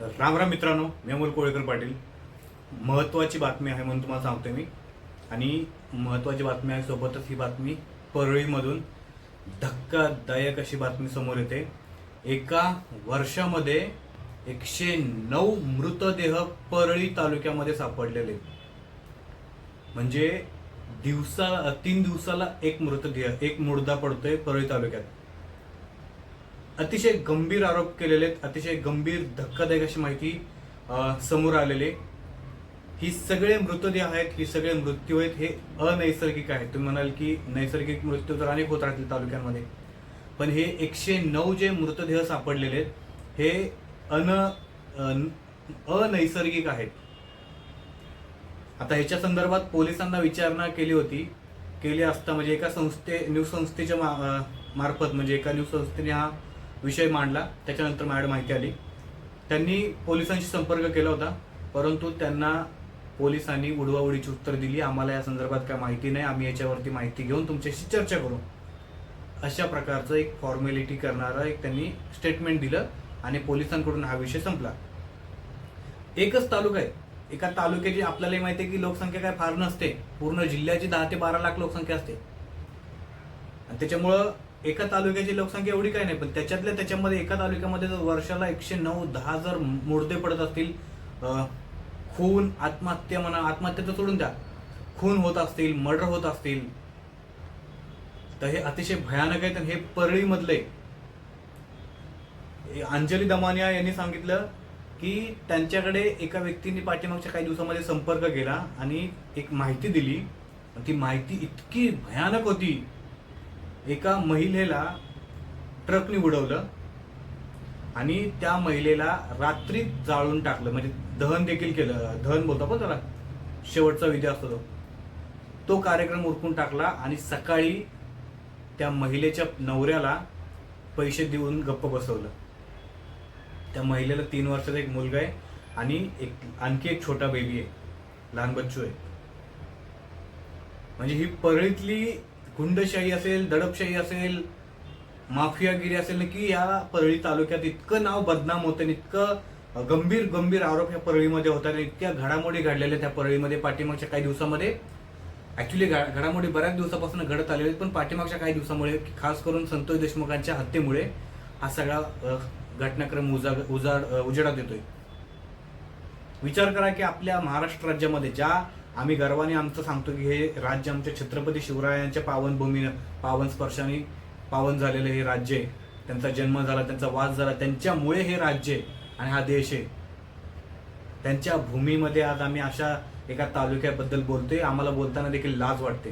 राम राम मित्रांनो मी अमोल कोळेकर पाटील. महत्त्वाची बातमी आहे म्हणून तुम्हाला सांगतोय मी. आणि महत्त्वाची बातमी आहे सोबतच ही बातमी परळीमधून धक्कादायक अशी बातमी समोर येते. एका वर्षामध्ये एकशे नऊ मृतदेह परळी तालुक्यामध्ये सापडलेले. म्हणजे दिवसा तीन दिवसाला एक मृतदेह एक मुर्दा पडतोय परळी तालुक्यात. अतिशय गंभीर आरोप केलेले आहेत अतिशय गंभीर धक्कादायक अशी माहिती समोर आलेली ही सगळे मृतदेह आहेत ही सगळे मृत्यू आहेत हे अनैसर्गिक आहेत. तुम्ही म्हणाल की नैसर्गिक मृत्यू तर अनेक होत राहतील तालुक्यांमध्ये. पण हे एकशे नऊ जे मृतदेह सापडलेले आहेत हे अन अनैसर्गिक आहेत. आता ह्याच्या संदर्भात पोलिसांना विचारणा केली होती. केली असता म्हणजे एका संस्थे न्यूज संस्थेच्या मार्फत म्हणजे एका न्यूज संस्थेने हा विषय मांडला. त्याच्यानंतर माझ्याकडे माहिती आली. त्यांनी पोलिसांशी संपर्क केला होता. परंतु त्यांना पोलिसांनी उडवाउडीची उत्तर दिली. आम्हाला या संदर्भात काय माहिती नाही. आम्ही याच्यावरती माहिती घेऊन तुमच्याशी चर्चा करू. अशा प्रकारचं एक फॉर्मॅलिटी करणारं एक त्यांनी स्टेटमेंट दिलं आणि पोलिसांकडून हा विषय संपला. एकच तालुका आहे. एका तालुक्याची आपल्यालाही माहिती आहे की लोकसंख्या काय फार नसते. पूर्ण जिल्ह्याची दहा ते बारा लाख लोकसंख्या असते. आणि त्याच्यामुळं एका तालुक्याची लोकसंख्या एवढी काय नाही पण त्याच्यातल्या त्याच्यामध्ये एका तालुक्यामध्ये जर वर्षाला एकशे नऊ दहा जर मुर्दे पडत असतील खून आत्महत्या म्हणा आत्महत्या तर सोडून द्या. खून होत असतील मर्डर होत असतील तर हे अतिशय भयानक आहे तर हे परळीमधले. अंजली दमानिया यांनी सांगितलं की त्यांच्याकडे एका व्यक्तीने पाठीमागच्या काही दिवसामध्ये संपर्क केला आणि एक माहिती दिली. ती माहिती इतकी भयानक होती. एका महिलेला ट्रकने उडवलं आणि त्या महिलेला रात्रीत जाळून टाकलं. म्हणजे दहन देखील केलं. दहन बोलतो पण त्याला. शेवटचा विधी असतो तो. तो कार्यक्रम उरकून टाकला आणि सकाळी त्या महिलेच्या नवऱ्याला पैसे देऊन गप्प बसवलं. त्या महिलेला तीन वर्षाचा एक मुलगा आहे आणि एक आणखी एक छोटा बेबी आहे. लहान बच्चू आहे. म्हणजे ही परळीतली गुंडशाही असेल दडपशाही असेल माफियागिरी असेल ना की या परळी तालुक्यात इतकं नाव बदनाम होतं आणि इतकं गंभीर गंभीर आरोप या परळीमध्ये होतात आणि इतक्या घडामोडी घडलेल्या त्या परळीमध्ये पाठीमागच्या काही दिवसामध्ये. ऍक्च्युली घडामोडी बऱ्याच दिवसापासून घडत आलेल्या आहेत पण पाठीमागच्या काही दिवसामुळे खास करून संतोष देशमुखांच्या हत्येमुळे हा सगळा घटनाक्रम उजाड उजाड उजेडात येतोय. विचार करा की आपल्या महाराष्ट्र राज्यामध्ये ज्या आम्ही गर्वाने आमचं सांगतो की हे राज्य आमच्या छत्रपती शिवरायांच्या पावनभूमीनं पावन स्पर्शाने पावन झालेलं हे राज्य आहे. त्यांचा जन्म झाला त्यांचा वास झाला त्यांच्यामुळे हे राज्य आहे आणि हा देश आहे. त्यांच्या भूमीमध्ये आज आम्ही अशा एका तालुक्याबद्दल बोलतोय. आम्हाला बोलताना देखील लाज वाटते.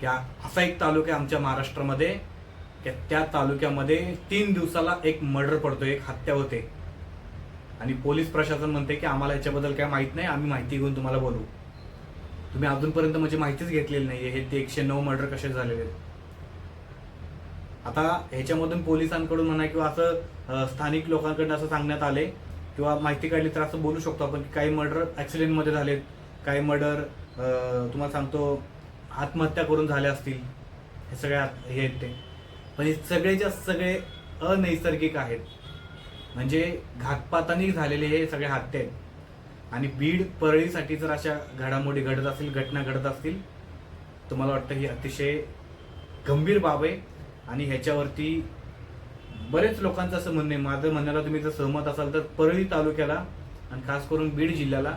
की असा एक तालुका आहे आमच्या महाराष्ट्रामध्ये की त्या तालुक्यामध्ये तीन दिवसाला एक मर्डर पडतो एक हत्या होते. आणि पोलीस प्रशासन म्हणते की आम्हाला याच्याबद्दल काय माहीत नाही आम्ही माहिती घेऊन तुम्हाला बोलू. तुम्ही अजूनपर्यंत म्हणजे माहितीच घेतलेली नाही हे ते एकशे नऊ मर्डर कसे झालेले आहेत. आता ह्याच्यामधून पोलिसांकडून म्हणा किंवा असं स्थानिक लोकांकडून असं सांगण्यात आले किंवा माहिती काढली तर असं बोलू शकतो आपण की काही मर्डर ॲक्सिडेंटमध्ये झालेत काही मर्डर तुम्हाला सांगतो आत्महत्या करून झाले असतील. हे सगळ्या हे आहेत ते. पण हे सगळे ज्या सगळे अनैसर्गिक आहेत. म्हणजे घातपातानी झालेले हे सगळे हत्या आहेत. आणि बीड परळीसाठी जर अशा घडामोडी घडत असतील घटना घडत असतील तर मला वाटतं ही अतिशय गंभीर बाब आहे. आणि ह्याच्यावरती बरेच लोकांचं असं म्हणणं आहे. माझं म्हणण्याला तुम्ही जर सहमत असाल तर परळी तालुक्याला आणि खास करून बीड जिल्ह्याला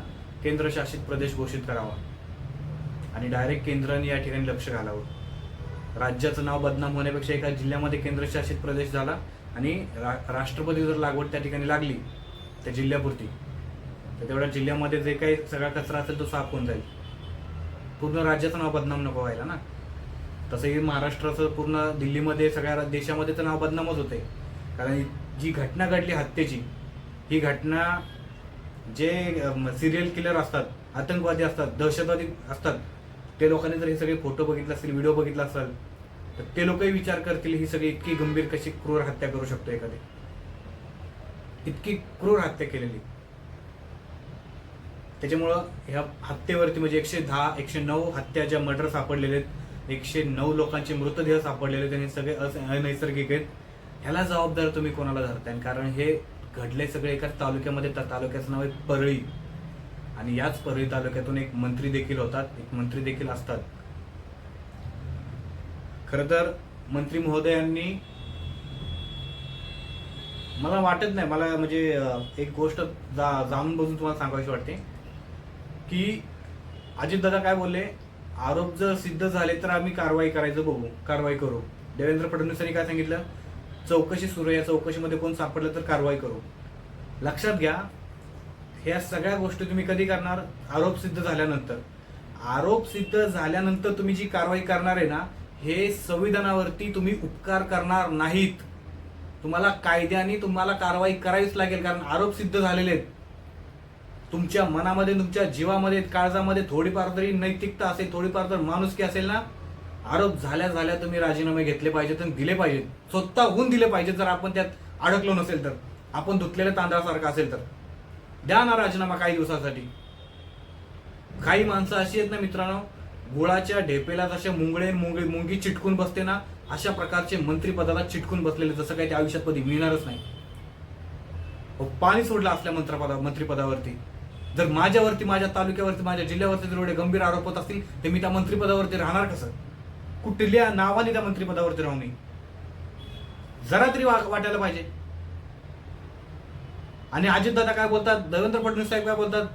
केंद्रशासित प्रदेश घोषित करावा. आणि डायरेक्ट केंद्राने या ठिकाणी लक्ष घालावं. राज्याचं नाव बदनाम होण्यापेक्षा एका जिल्ह्यामध्ये केंद्रशासित प्रदेश झाला आणि रा- राष्ट्रपती जर लागवड त्या ठिकाणी लागली त्या जिल्ह्यापुरती तर तेवढ्या जिल्ह्यामध्ये जे काही सगळा कचरा असेल तो साफ होऊन जाईल. पूर्ण राज्याचं नाव बदनाम नको व्हायला ना. तसंही महाराष्ट्राचं पूर्ण दिल्लीमध्ये सगळ्या देशामध्ये तर नाव बदनामच होते कारण जी घटना घडली हत्येची ही घटना जे सिरियल किलर असतात आतंकवादी असतात दहशतवादी असतात ते लोकांनी जर हे सगळे फोटो बघितले असतील व्हिडिओ बघितला असेल तर ते लोकही विचार करतील ही सगळी इतकी गंभीर कशी क्रूर हत्या करू शकतो एखादी? इतकी क्रूर हत्या केलेली. त्याच्यामुळं ह्या हत्येवरती म्हणजे एकशे दहा एकशे नऊ हत्या ज्या मर्डर सापडलेले आहेत एकशे नऊ लोकांचे मृतदेह सापडलेले आहेत सगळे अनैसर्गिक आहेत ह्याला जबाबदार तुम्ही कोणाला धरताय? कारण हे घडले सगळे एकाच तालुक्यामध्ये त्या तालुक्याचं नाव आहे परळी. आणि याच परळी तालुक्यातून एक मंत्री देखील होतात एक मंत्री देखील असतात. खरं तर मंत्री महोदयांनी मला वाटत नाही मला म्हणजे एक गोष्ट जा जाणून बघून तुम्हाला सांगायची वाटते की अजितदादा काय बोलले आरोप जर सिद्ध झाले तर आम्ही कारवाई करायचं बघू कारवाई करू. देवेंद्र फडणवीसांनी काय सांगितलं? चौकशी सुरू आहे या चौकशीमध्ये कोण सापडलं तर कारवाई करू. लक्षात घ्या ह्या सगळ्या गोष्टी तुम्ही कधी करणार? आरोप सिद्ध झाल्यानंतर. आरोप सिद्ध झाल्यानंतर तुम्ही जी कारवाई करणार आहे ना हे संविधानावरती तुम्ही उपकार करणार नाहीत. तुम्हाला कायद्याने तुम्हाला कारवाई करावीच लागेल कारण आरोप सिद्ध झालेले आहेत. तुमच्या मनामध्ये तुमच्या जीवामध्ये काळजामध्ये थोडीफार तरी नैतिकता असेल थोडीफार तर माणुसकी असेल ना आरोप झाल्या झाल्या तुम्ही राजीनामे घेतले पाहिजेत आणि दिले पाहिजेत. स्वतःहून दिले पाहिजेत जर आपण त्यात अडकलो नसेल तर. आपण धुतलेल्या तांदळासारखं असेल तर. द्या ना राजीनामा काही दिवसासाठी. काही माणसं अशी आहेत ना मित्रांनो गुळाच्या ढेपेला जसे मुंगळे मुंगी मुंगी चिटकून बसते ना अशा प्रकारचे मंत्रिपदाला चिटकून बसलेले जसं काही त्या आयुष्यात कधी मिळणारच नाही. पाणी सोडलं असल्या मंत्रपदा मंत्रिपदावरती. जर माझ्यावरती माझ्या तालुक्यावरती माझ्या जिल्ह्यावरती जर एवढे गंभीर आरोप होत असतील तर मी त्या मंत्रिपदावरती राहणार कसं? कुठल्या नावाने त्या मंत्रिपदावरती राहू नये? जरा तरी वा- वाटायला पाहिजे. आणि अजितदादा काय बोलतात? देवेंद्र फडणवीस साहेब काय बोलतात?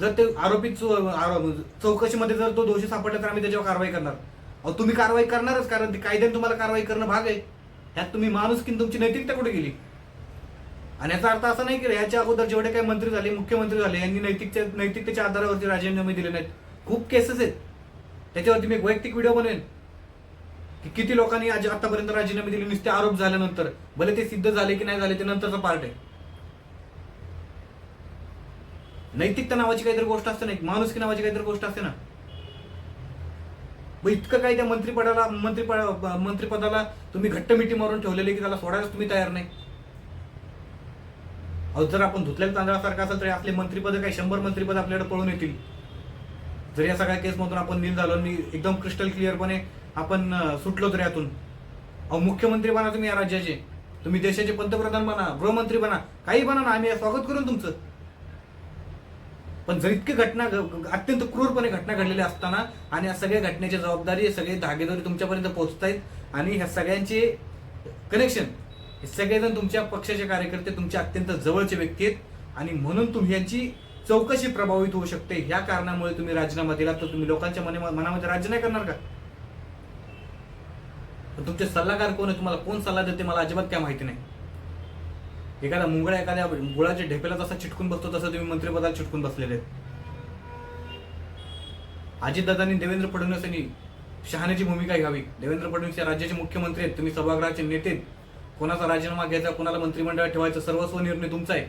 जर ते आरोपी चौ- आरो- म्हणजे चौकशीमध्ये जर तो दोषी सापडला तर आम्ही त्याच्यावर कारवाई करणार. अहो तुम्ही कारवाई करणारच कारण ते कायद्याने तुम्हाला कारवाई करणं भाग आहे. ह्यात तुम्ही माणूस की तुमची नैतिकता कुठे गेली? आणि याचा अर्थ असा नाही की याच्या अगोदर जेवढे काही मंत्री झाले मुख्यमंत्री झाले यांनी नैतिकच्या नैतिकतेच्या आधारावरती राजीनामे दिले नाहीत. खूप केसेस आहेत. त्याच्यावरती मी एक वैयक्तिक व्हिडिओ बनवेन. की किती लोकांनी आज आतापर्यंत राजीनामे दिले नुसते आरोप झाल्यानंतर. भले ते सिद्ध झाले की नाही झाले ते नंतरचा पार्ट आहे. नैतिकता नावाची काहीतरी गोष्ट असते ना एक माणुसकी नावाची काहीतरी गोष्ट असते ना. मग इतकं काही त्या मंत्रिपदाला मंत्रिपद मंत्रिपदाला तुम्ही घट्ट मिठी मारून ठेवलेले की त्याला सोडायलाच तुम्ही तयार नाही? अहो जर आपण धुतलेल्या तांदळासारखं असेल तरी आपले मंत्रिपद काही शंभर मंत्रिपद आपल्याकडे पळून येतील. जर या सगळ्या केसमधून आपण नील झालो आणि एकदम क्रिस्टल क्लिअरपणे आपण सुटलो तर यातून. अहो मुख्यमंत्री बना तुम्ही या राज्याचे. तुम्ही देशाचे पंतप्रधान बना गृहमंत्री बना काही बना ना आम्ही स्वागत करून तुमचं. पण जर इतकी घटना घ- अत्यंत क्रूरपणे घटना घडलेल्या असताना आणि या सगळ्या घटनेची जबाबदारी सगळे धागेदोरी तुमच्यापर्यंत पोहोचतायत आणि ह्या सगळ्यांचे कनेक्शन हे सगळेजण तुमच्या पक्षाचे कार्यकर्ते तुमच्या अत्यंत जवळचे व्यक्ती आहेत आणि म्हणून तुम्ही यांची चौकशी प्रभावित होऊ शकते. ह्या कारणामुळे तुम्ही राजीनामा दिला तर तुम्ही लोकांच्या मने मनामध्ये राज्य नाही करणार का? तुमचे सल्लागार कोण आहे तुम्हाला कोण सल्ला देते? मला अजिबात काय माहिती नाही. एखादा मुंगळा एखाद्या गुळाच्या ढेपेला जसा चिटकून बसतो तसं तुम्ही मंत्रिपदाला चिटकून बसलेले आहेत. अजितदादांनी देवेंद्र फडणवीस यांनी शहाण्याची भूमिका घ्यावी. देवेंद्र फडणवीस या राज्याचे मुख्यमंत्री आहेत. तुम्ही सभागृहाचे नेते कोणाचा राजीनामा घ्यायचा कोणाला मंत्रिमंडळात ठेवायचा सर्वस्व निर्णय तुमचा आहे.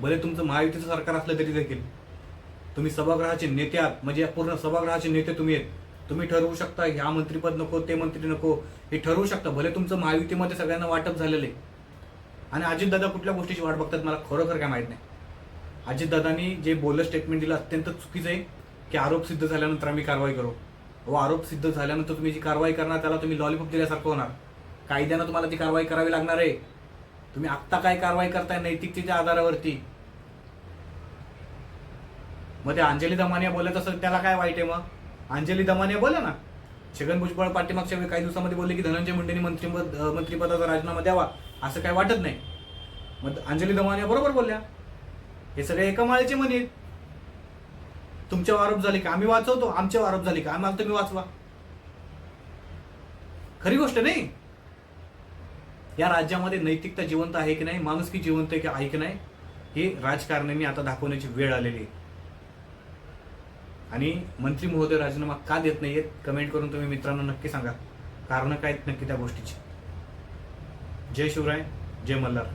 भले तुमचं महायुतीचं सरकार असलं तरी देखील. तुम्ही सभागृहाचे नेते आहात. म्हणजे या पूर्ण सभागृहाचे नेते तुम्ही आहेत. तुम्ही ठरवू शकता ह्या मंत्रीपद नको ते मंत्री नको हे ठरवू शकता. भले तुमचं महायुतीमध्ये सगळ्यांना वाटप झालेलं आहे. आणि अजितदादा कुठल्या गोष्टीची वाट बघतात मला खरोखर काय माहीत नाही. अजितदादांनी जे बोललं स्टेटमेंट दिलं अत्यंत चुकीचं आहे की आरोप सिद्ध झाल्यानंतर आम्ही कारवाई करू. व आरोप सिद्ध झाल्यानंतर तुम्ही जी कारवाई करणार त्याला तुम्ही लॉलीपॉप दिल्यासारखं होणार. कायद्यानं तुम्हाला ती कारवाई करावी लागणार आहे. तुम्ही आत्ता काय कारवाई करताय नैतिकतेच्या आधारावरती? मग ते अंजली दमानिया बोलत असेल त्याला काय वाईट आहे मग? अंजली दमानिया बोला ना. छगन भुजबळ पाठीमागच्या वेळी काही दिवसामध्ये बोलले की धनंजय मुंडेंनी मंत्रिपद अं, मंत्रिपदाचा राजीनामा द्यावा असं काय वाटत नाही. मग अंजली दमानिया बरोबर बोलल्या. हे सगळे एका माळेचे म्हणे तुमच्यावर आरोप झाले का? आम्ही वाचवतो. आमच्यावर आरोप झाले का? आम्हाला तुम्ही वाचवा. खरी गोष्ट नाही. या राज्यामध्ये नैतिकता जिवंत आहे की नाही? माणुसकी जिवंत आहे की आहे की नाही? हे राजकारण्यांनी आता दाखवण्याची वेळ आलेली आहे. आणि मंत्री महोदय राजीनामा का देत नाहीयेत कमेंट करून तुम्ही मित्रांनो नक्की सांगा. कारण काय आहेत नक्की त्या गोष्टीची? जय शिवराय जय मल्हार.